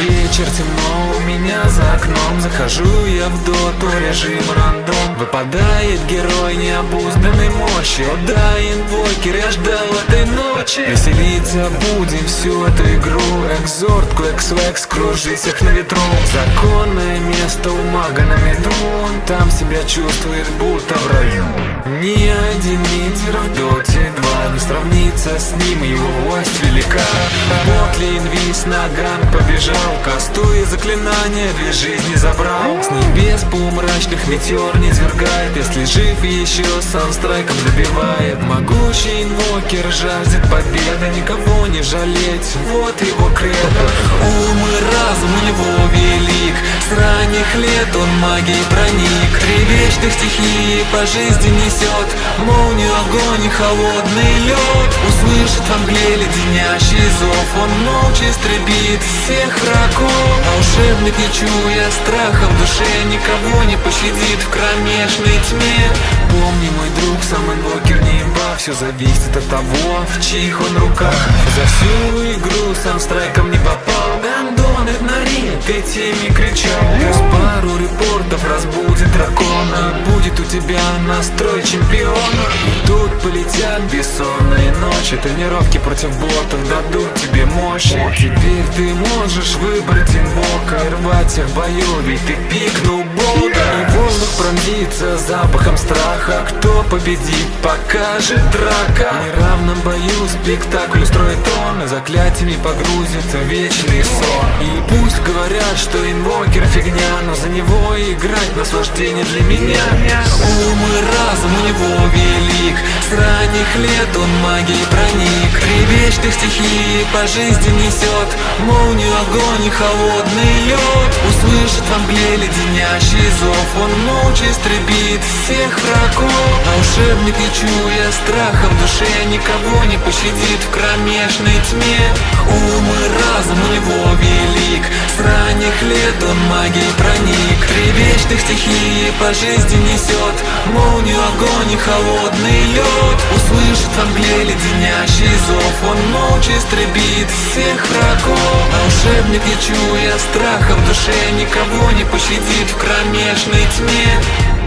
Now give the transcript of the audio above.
Вечер темно у меня за окном. Захожу я в доту, режим рандом. Выпадает герой необузданной мощи. О да, инвокер, я ждал этой ночи. Веселиться будем всю эту игру. Экзорт, квекс, векс, кружить их на ветру. Законное место у мага на меду Он там себя чувствует, будто в раю. Ни один лидер в доте 2 Не сравнится с ним, его власть велика. Ботли инвиз наган побежал Кастуя заклинания, две жизни забрал. С небес полумрачных метеор не свергает Если жив еще, сам страйком добивает. Могучий инвокер жаждет победы Никого не жалеть, вот его кредо. Ум и разум у него С ранних лет он магией проник. Три вечных стихии по жизни несет. Молнию, огонь и холодный лед. Услышит во мгле леденящий зов. Он молча истребит всех врагов. Волшебник, не чуя страха в душе Никого не пощадит в кромешной тьме. Помни, мой друг, сам инвокер не имба Все зависит от того, в чьих он руках. За всю игру сам страйком не попал теми кричал Плюс пару репортов разбудит будет у тебя настрой чемпиона. И тут полетят бессонные ночи Тренировки против ботов дадут тебе мощи Теперь ты можешь выбрать инвока И рвать всех боев, ведь ты пикнул бода И воздух пронзится запахом страха. Кто победит, покажет драка. В неравном бою спектакль устроит он И заклятиями погрузится в вечный сон. И пусть говорят, что инвокер фигня Но за него играть наслаждение для меня Ум и разум у него велик. С ранних лет он магией проник. Три вечных стихии по жизни несет Молнию, огонь и холодный лед. Услышит во мгле леденящий зов. Он молча истребит всех врагов. Волшебник, не чуя страха в душе Никого не пощадит в кромешной тьме. Ум и разум у него велик. С ранних лет он магией проник Вечных стихии по жизни несет. Молнию, огонь и холодный лед. Услышит во мгле леденящий зов. Он молча истребит всех врагов. Волшебник, не чуя страха в душе Никого не пощадит в кромешной тьме